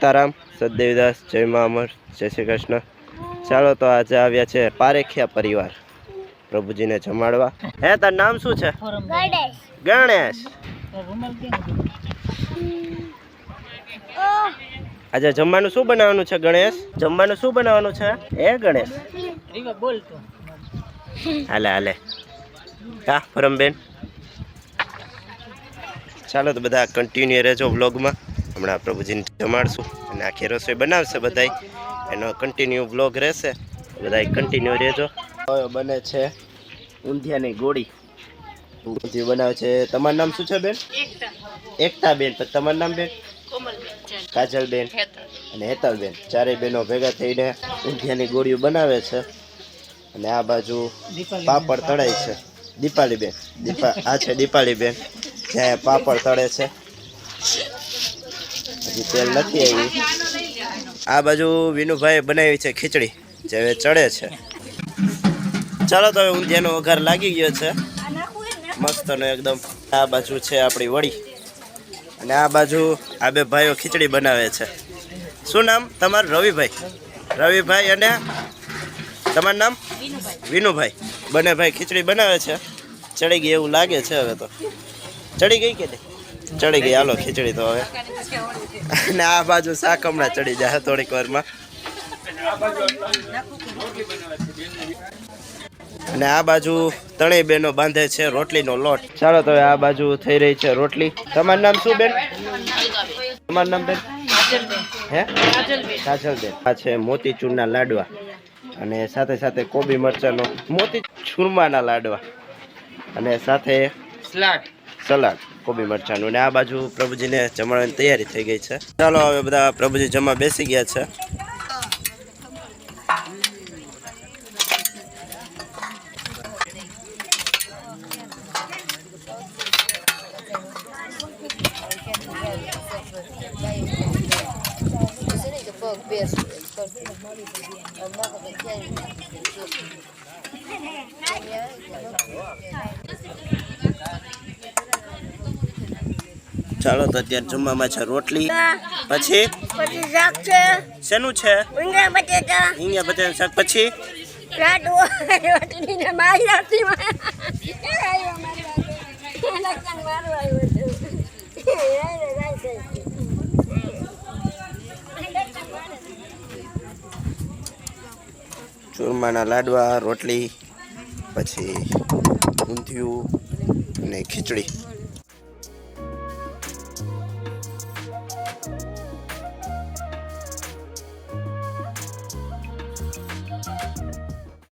સીતારામ સદેવદાસ જય મા અમર જય શ્રી કૃષ્ણ. ચાલો તો આજે આવ્યા છે પારેખિયા પરિવાર. પ્રભુજીને જમાડવા. હે તાર નામ શું છે? ગણેશ. ગણેશ. આજે જમવાનું શું બનાવવાનું છે ગણેશ? જમવાનું શું બનાવવાનું છે? હે ગણેશ? હાલે હાલે. હા પરમબેન. ચાલો તો બધા કન્ટિન્યુ રહેજો વ્લોગમાં હમણાં પ્રભુજીને જમાડશું અને આખી રસોઈ બનાવશે બધાય. એનો કન્ટિન્યુ વ્લોગ રહેશે. બધાય કન્ટિન્યુ રહેજો. હવે બને છે ઊંધિયાની ગોળી. ઊંધિયું બનાવે છે. તમારું નામ શું છે બેન? એકતા. બેન. પછી તમારું નામ બેન? કાજલબેન અને હેતલબેન ચારેય બહેનો ભેગા થઈને ઊંધિયાની ગોળીઓ બનાવે છે. અને આ બાજુ પાપડ તળાય છે. દીપાલીબેન દીપા આ છે દીપાલીબેન જ્યાં પાપડ તળે છે. હજી તેલ નથી આવ્યું. આ બાજુ વિનુભાઈ બનાવી છે ખીચડી, જે હવે ચડે છે. ચાલો તો હવે ઊંધિયાનો વઘાર લાગી ગયો છે. મસ્તનો એકદમ આ બાજુ છે આપણી વડી. અને આ બાજુ આ બે ભાઈઓ ખીચડી બનાવે છે. શું નામ તમારું? રવિભાઈ. રવિભાઈ અને તમારું નામ? વિનુભાઈ. બંને ભાઈ ખીચડી બનાવે છે. ચડી ગઈ એવું લાગે છે હવે તો. ચડી ગઈ કે ચડી ગઈ. હાલો, ખીચડી તો હવે. અને આ બાજુ શાક હમણાં ચડી જાય થોડીક વારમાં. અને આ બાજુ ત્રણેય બેનો બાંધે છે રોટલીનો લોટ. ચાલો તો આ બાજુ થઈ રહી છે રોટલી. તમારું નામ શું બેન? તમારું નામ બેન? હે? કાજલબેન. આ છે મોતીચૂરના લાડવા. અને સાથે સાથે કોબી મરચાંનો મોતી ચૂરમાના લાડવા. અને સાથે સલાડ સલાડ. કોબી મરચાંનું. ને આ બાજુ પ્રભુજીને જમાડવાની તૈયારી થઈ ગઈ છે. ચાલો હવે બધા પ્રભુજી જમવા બેસી ગયા છે. ચાલો તો અત્યારે જમવામાં છે રોટલી પછી? પછી શાક છે. શેનું છે? ઊંધા બટેટા હિંગા બટેટા શાક પછી? લાડુ રોટલી ને મારી આવ્યું ચૂરમાના લાડવા રોટલી પછી ઊંધિયું અને ખીચડી.